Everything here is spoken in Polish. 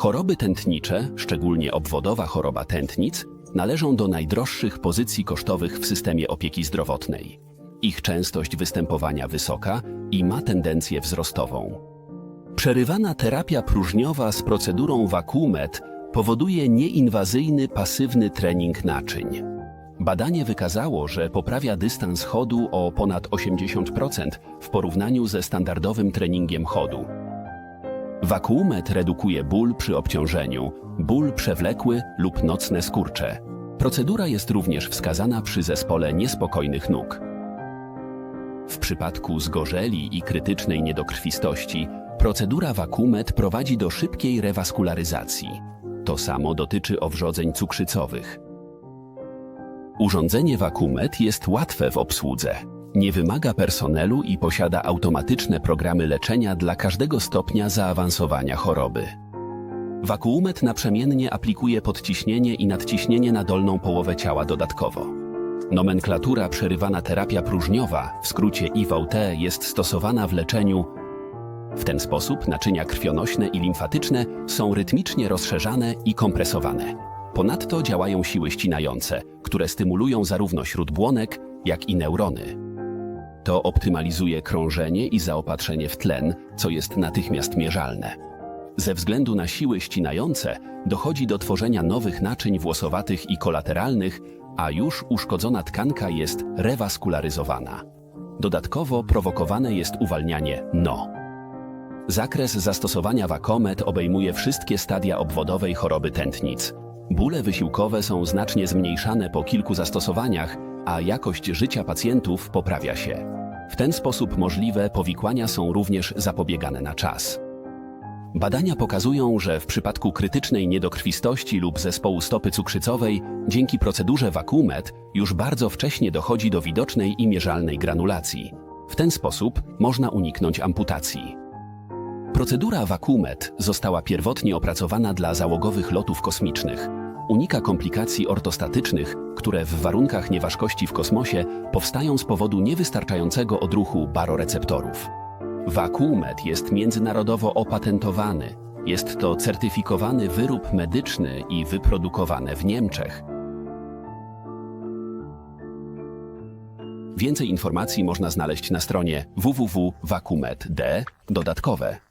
Choroby tętnicze, szczególnie obwodowa choroba tętnic, należą do najdroższych pozycji kosztowych w systemie opieki zdrowotnej. Ich częstość występowania wysoka i ma tendencję wzrostową. Przerywana terapia próżniowa z procedurą Vacuumet powoduje nieinwazyjny pasywny trening naczyń. Badanie wykazało, że poprawia dystans chodu o ponad 80% w porównaniu ze standardowym treningiem chodu. Vacuumet redukuje ból przy obciążeniu, ból przewlekły lub nocne skurcze. Procedura jest również wskazana przy zespole niespokojnych nóg. W przypadku zgorzeli i krytycznej niedokrwistości procedura Vacuumet prowadzi do szybkiej rewaskularyzacji. To samo dotyczy owrzodzeń cukrzycowych. Urządzenie Vacuumet jest łatwe w obsłudze. Nie wymaga personelu i posiada automatyczne programy leczenia dla każdego stopnia zaawansowania choroby. Vacuumet naprzemiennie aplikuje podciśnienie i nadciśnienie na dolną połowę ciała dodatkowo. Nomenklatura przerywana terapia próżniowa, w skrócie IVT, jest stosowana w leczeniu. W ten sposób naczynia krwionośne i limfatyczne są rytmicznie rozszerzane i kompresowane. Ponadto działają siły ścinające, które stymulują zarówno śródbłonek, jak i neurony. To optymalizuje krążenie i zaopatrzenie w tlen, co jest natychmiast mierzalne. Ze względu na siły ścinające dochodzi do tworzenia nowych naczyń włosowatych i kolateralnych, a już uszkodzona tkanka jest rewaskularyzowana. Dodatkowo prowokowane jest uwalnianie NO. Zakres zastosowania Vacomet obejmuje wszystkie stadia obwodowej choroby tętnic. Bóle wysiłkowe są znacznie zmniejszane po kilku zastosowaniach, a jakość życia pacjentów poprawia się. W ten sposób możliwe powikłania są również zapobiegane na czas. Badania pokazują, że w przypadku krytycznej niedokrwistości lub zespołu stopy cukrzycowej, dzięki procedurze Vacuumet już bardzo wcześnie dochodzi do widocznej i mierzalnej granulacji. W ten sposób można uniknąć amputacji. Procedura Vacuumet została pierwotnie opracowana dla załogowych lotów kosmicznych. Unika komplikacji ortostatycznych, które w warunkach nieważkości w kosmosie powstają z powodu niewystarczającego odruchu baroreceptorów. Vacuumet jest międzynarodowo opatentowany. Jest to certyfikowany wyrób medyczny i wyprodukowane w Niemczech. Więcej informacji można znaleźć na stronie www.vacuumet.d dodatkowe.